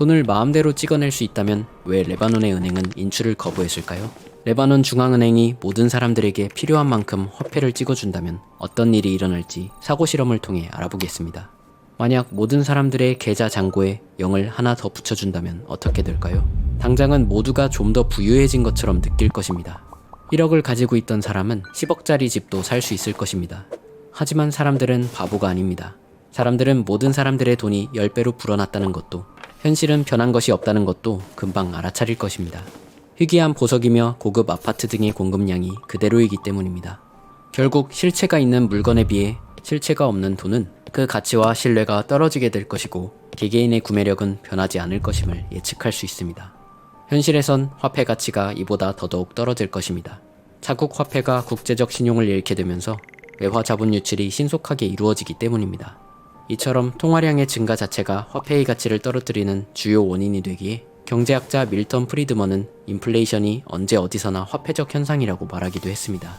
돈을 마음대로 찍어낼 수 있다면 왜 레바논의 은행은 인출을 거부했을까요? 레바논 중앙은행이 모든 사람들에게 필요한 만큼 화폐를 찍어준다면 어떤 일이 일어날지 사고 실험을 통해 알아보겠습니다. 만약 모든 사람들의 계좌 잔고에 0을 하나 더 붙여준다면 어떻게 될까요? 당장은 모두가 좀 더 부유해진 것처럼 느낄 것입니다. 1억을 가지고 있던 사람은 10억짜리 집도 살 수 있을 것입니다. 하지만 사람들은 바보가 아닙니다. 사람들은 모든 사람들의 돈이 10배로 불어났다는 것도 현실은 변한 것이 없다는 것도 금방 알아차릴 것입니다. 희귀한 보석이며 고급 아파트 등의 공급량이 그대로이기 때문입니다. 결국 실체가 있는 물건에 비해 실체가 없는 돈은 그 가치와 신뢰가 떨어지게 될 것이고 개개인의 구매력은 변하지 않을 것임을 예측할 수 있습니다. 현실에선 화폐 가치가 이보다 더더욱 떨어질 것입니다. 자국 화폐가 국제적 신용을 잃게 되면서 외화 자본 유출이 신속하게 이루어지기 때문입니다. 이처럼 통화량의 증가 자체가 화폐의 가치를 떨어뜨리는 주요 원인이 되기에 경제학자 밀턴 프리드먼은 인플레이션이 언제 어디서나 화폐적 현상이라고 말하기도 했습니다.